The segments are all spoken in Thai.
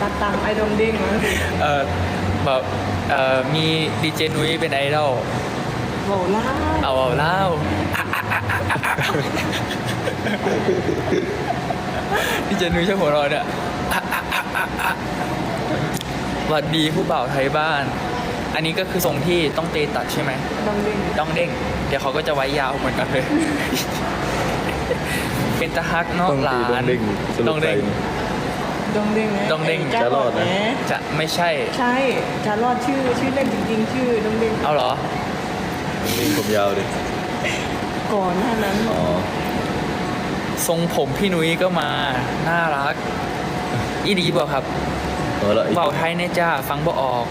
ตัดตังไอ้ดงดิ้งนะเออแบบเออมีดีเจนุ้ยเป็นไอดอลโหล่าเอาเอาเล่าดีเจนุ้ยชอบหัวเราะเนี่ยหวัดดีผู้บ่าวไทยบ้าน อันนี้ก็คือทรงที่ต้องเตตัดใช่ไหมดงดิ้งต้องเด้ง เดี๋ยวเขาก็จะไว้ยาวเหมือนกันเลย เป็นตะฮักเนอกต้องหลาตีต้องนเด้ง สรุต้ปองใจเด้งดงดิ้งดงดิ้งไอ้จะรอดนะแหมจะไม่ใช่ ใช่จะรอดชื่อชื่อเล่นจริงๆ ชื่อดงดิ้งเอาเหรอนี่ผมยาวดิ ก่อนหน้านั้นอ๋อ ทรงผมพี่นุ้ยก็มา น่ารัก อีดีบอกครับเออแล้วอีกเบาไทยเนี่ยจ้า ฟังบ่ออก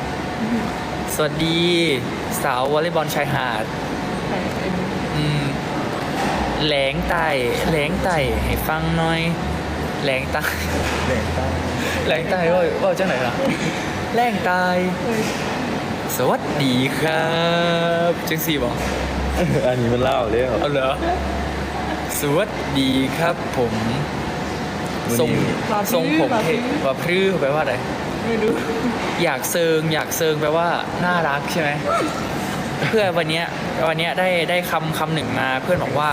สวัสดี สาววอลเลย์บอลชายหาดไอ้ไอ้อืมแหลงไต่แหลงไต่ให้ฟังหน่อย แหลงไต่แดงตาแหลงไต่ว่าว่าจังไหนล่ะแหลงไต่เอ้ยสวัสดีครับจังสี่บอกอันนี้มันเล่าแล้วเอาเหรอสวัสดีครับ ผมวันทรงนี้ทรงผมเท่ว่าพรื้แปลว่าอะไรไม่รู้อยากเซิงอยากเซิงแปลว่าน่ารักใช่ไหม เพื่อวันเนี้ยวันเนี้ยได้ได้คำคำหนึ่งมาเพื่อนบอกว่า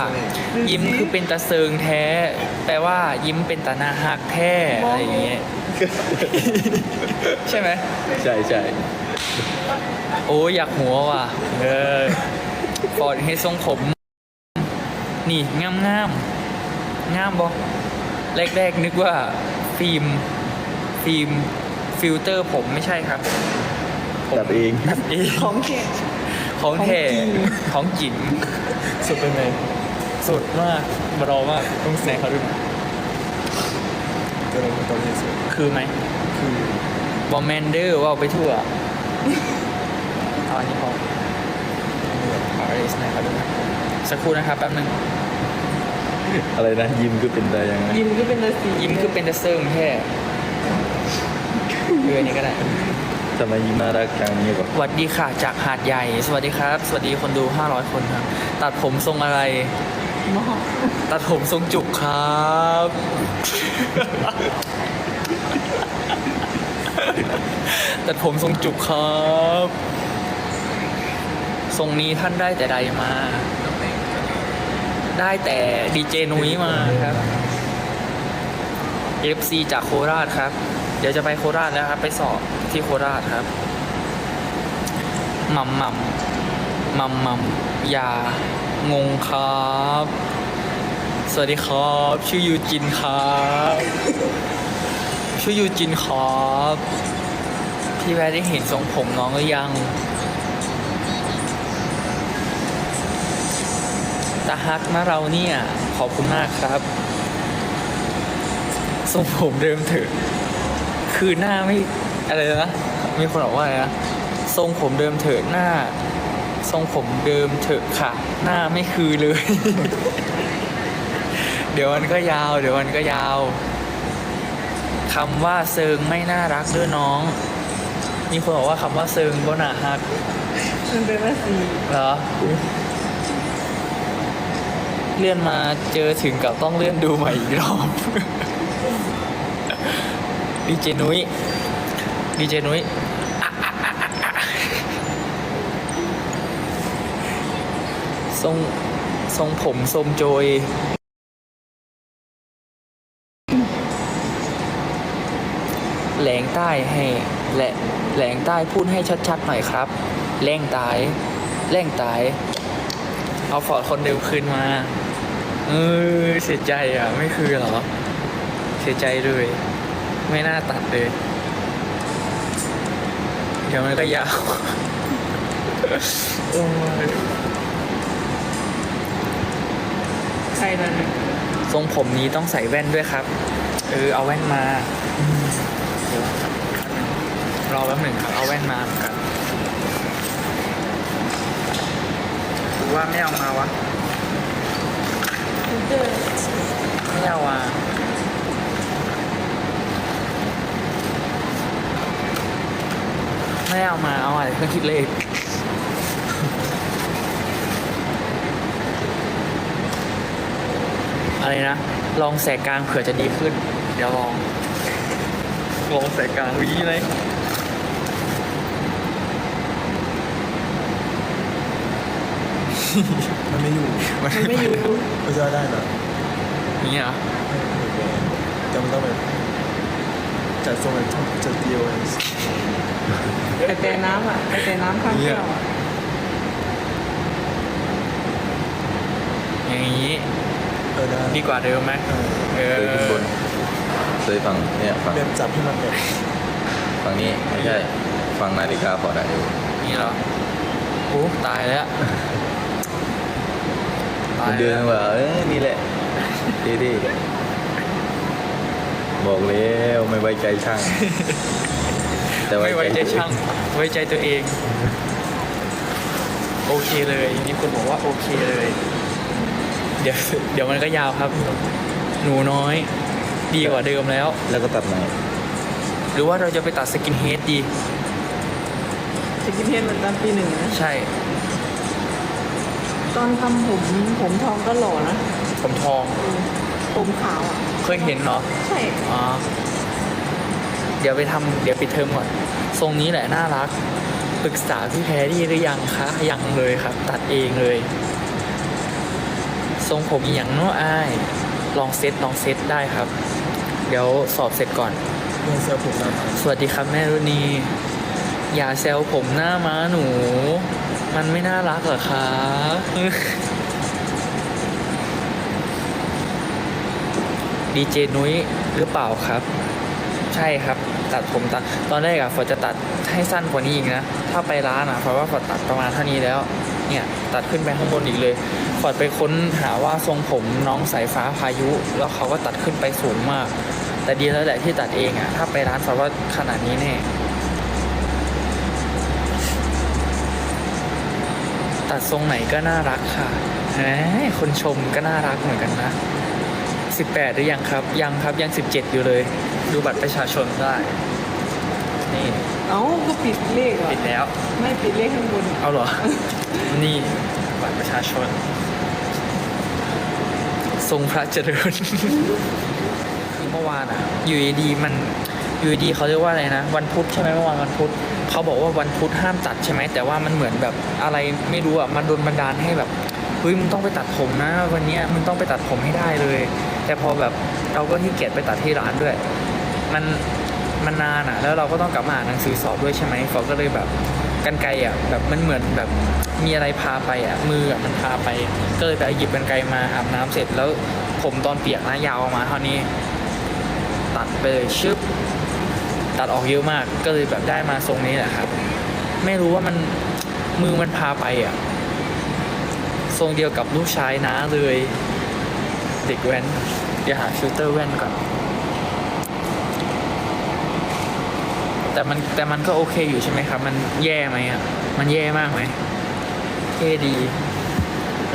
ยิ้มคือเป็นตาเซิงแท้ แปลว่ายิ้มเป็นตาหน้าฮักแท้อะไรอย่างเงี้ยใช่ไหมใช่ใช่โอ้ยอยากหัวว่ะเออปอดให้ทรงผม นี่งามงามงามบอแรกๆนึกว่าฟิล์มฟิล์มฟิลเตอร์ผมไม่ใช่ครับ ผม ตัดเองตัดเองของเข็ด ของแท้ของจริงของจริงสุดเป็นไงสุดมากบรอมากต้องแสดงเขาด้วยก็เลยตอนนี้สุดคือไหมคือบอมแมนเดอร์ว่าไปทั่วเอาอันนี้พอเอาอะไรสแนเขาด้วยสักครู่นะครับแป๊บนึงอะไรนะ ยิ้มคือเป็นได้ยังไงยิ้มก็เป็นราศียิ้มคือเป็นตะเซิงแค่เรือนี้ก็ได้ ทำไมยิ้มน่ารักจังนี่บอกสวัสดีค่ะจากหาดใหญ่ สวัสดีครับ สวัสดีคนดู 500 คนครับ ตัดผมทรงอะไรมอกตัดผมทรงจุกครับ ตัดผมทรงจุกครับ ทรงนี้ท่านได้แต่ใดมา ได้แต่ดีเจนุ้ยมาครับ FC จากโคราชครับ เดี๋ยวจะไปโคราชแล้วครับ ไปสอบที่โคราชครับมัมมัมมัมมัมอย่างงครับ สวัสดีครับ ชื่อยูจินครับ ชื่อยูจินครับพี่แวร์ได้เห็นทรงผมน้องหรือยังตาฮักนะเราเนี่ย ขอบคุณมากครับทรงผมเดิมเถอะ คือหน้าไม่อะไรนะมีคนบอกว่าอะไรนะทรงผมเดิมเถอะหน้า ทรงผมเดิมเถอะค่ะ หน้าไม่คือเลย เดี๋ยวมันก็ยาว เดี๋ยวมันก็ยาวคำว่าเซิงไม่น่ารักด้วยน้อง มีคนบอกว่าคำว่าเซิงบ่น่าฮักมันเป็นราศีเหรอเลื่อนมาเจอถึงกับต้องเลื่อนดูใหม่อีกรอบ ดีเจนุ้ยดีเจนุ้ยทรงทรงผมทรงโจยแหลงใต้ให้แหละแหลงใต้พูดให้ชัดๆหน่อยครับแหล่งตายแหล่งตาย เอาฟอร์ดคนเดิมคืนมา เออเสียใจอะ ไม่คือหรอ เสียใจเลย ไม่น่าตัดเลย เดี๋ยวมันก็ยาวโอ้ยใครนั่นน่ะทรงผมนี้ต้องใส่แว่นด้วยครับ เออ เอาแว่นมาอืมเดี๋ยวรอแป๊บหนึ่งครับ เอาแว่นมาเหมือนกันหรือว่าไม่เอามาวะเจอไม่เอามา ไม่เอามาเอาอะไรเครื่องคิดเลขอะไรนะ ลองแสกกลางเผื่อจะดีขึ้น เดี๋ยวลองฟองใส่กลางวีเลยมันไม่อยู่ มันมันไม่อยู่มันจะได้เหรอนี่เหรอแต่มันต้องแบบ จัดทรงแบบจัดเดียวแต่แต่น้ำอะแต่แต่น้ำข้างแก้วอะอย่างนี้เออได้ดีกว่าเดิมไหมเอเคยขึ้นบอนเคยฟังเนี่ยฟังแบบจับให้มันแบบฟังนี้ไม่ใช่ฟังนาฬิกาพอได้อยู่นี่เหรอโอ้ตายแล้วตายเดินแล้วว่าเออนี่แหละดีดีบอกแล้วไม่ไว้ใจช่าง แต่ไม่ไว้ใจช่าง ไว้ใจตัวเอง โอเคเลยมีคนบอกว่าโอเคเลย เดี๋ยวเดี๋ยวมันก็ยาวครับ หนูน้อย ดีกว่าเดิมแล้ว แล้วก็ตัดไหนหรือว่าเราจะไปตัดสกินเฮดดีจะกินเทนเหมือนตอนปีหนึ่งนะใช่ ตอนทำผมผมทองก็หล่อนะ ผมทอง ผมขาวอะเคยเห็นเนาะใช่ อ๋อ เดี๋ยวไปทำเดี๋ยวปิดเทอมก่อนทรงนี้แหละน่ารักปรึกษาพี่แพรรี่หรือยังคะยังเลยครับ ตัดเองเลย ทรงผมอหย่างเน้ออาย ลองเซตลองเซตได้ครับ เดี๋ยวสอบเสร็จก่อนเพื่อนเสื้อผมหน้าสวัสดีครับแม่รุณีอย่าแซวผมหน้าม้าหนู มันไม่น่ารักเหรอคะดีเจนุ้ยหรือเปล่าครับ ใช่ครับ ตัดผมตัดตอนแรกอะฝนจะตัดให้สั้นกว่านี้อีกนะ ถ้าไปร้านอะเพราะว่าฝนตัดประมาณเท่านี้แล้ว เนี่ยตัดขึ้นไปข้างบนอีกเลยฝนไปค้นหาว่าทรงผมน้องสายฟ้าพายุ แล้วเขาก็ตัดขึ้นไปสูงมาก แต่ดีแล้วแหละที่ตัดเองอะถ้าไปร้านฝนว่าขนาดนี้แน่ตัดทรงไหนก็น่ารักค่ะคนชมก็น่ารักเหมือนกันนะ 18 หรือยังครับ ยังครับยัง 17 อยู่เลย ดูบัตรประชาชนได้ นี่ เอ้าก็ปิดเลขอะปิดแล้ว ไม่ปิดเลขข้างบนเอาเหรอ นี่ บัตรประชาชน ทรงพระเจริญ เมื่อวานอะอยู่ดีๆมันอยู่ดีๆเขาเรียกว่าอะไรนะ วันพุธใช่ไหมเมื่อวานวันพุธเขาบอกว่าวันพุธห้ามตัดใช่ไหมแต่ว่ามันเหมือนแบบอะไรไม่รู้อะมันโดนบันดาลให้แบบเฮ้ยมึงต้องไปตัดผมนะ วันนี้มึงต้องไปตัดผมให้ได้เลย แต่พอแบบเราก็ขี้เกียจไปตัดที่ร้านด้วย มันมันนานอะ แล้วเราก็ต้องกลับมาอ่านหนังสือสอบด้วยใช่ไหมฟอก็เลยแบบกันไกลอะแบบมันเหมือนแบบมีอะไรพาไปอะมืออะมันพาไป ก็เลยไปหยิบกันไกลมาอาบน้ำเสร็จแล้วผมตอนเปียกนะยาวออกมาเท่านี้ ตัดไปเลยชึบตัดออกเยอะมากก็เลยแบบได้มาทรงนี้แหละครับ ไม่รู้ว่ามันมือมันพาไปอะ ทรงเดียวกับลูกชายน้าเลย เด็กแว่นเดี๋ยวหาฟิลเตอร์แว่นก่อน แต่มันแต่มันก็โอเคอยู่ใช่ไหมครับ มันแย่ไหมอะ มันแย่มากไหมเท่ดี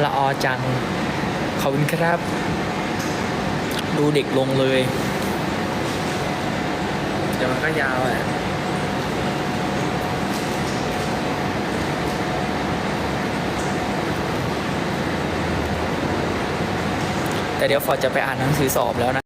ละออจัง ขอบคุณครับ ดูเด็กลงเลยเดี๋ยวมันก็ยาวแหละ แต่เดี๋ยวฟอร์ดจะไปอ่านหนังสือสอบแล้วนะ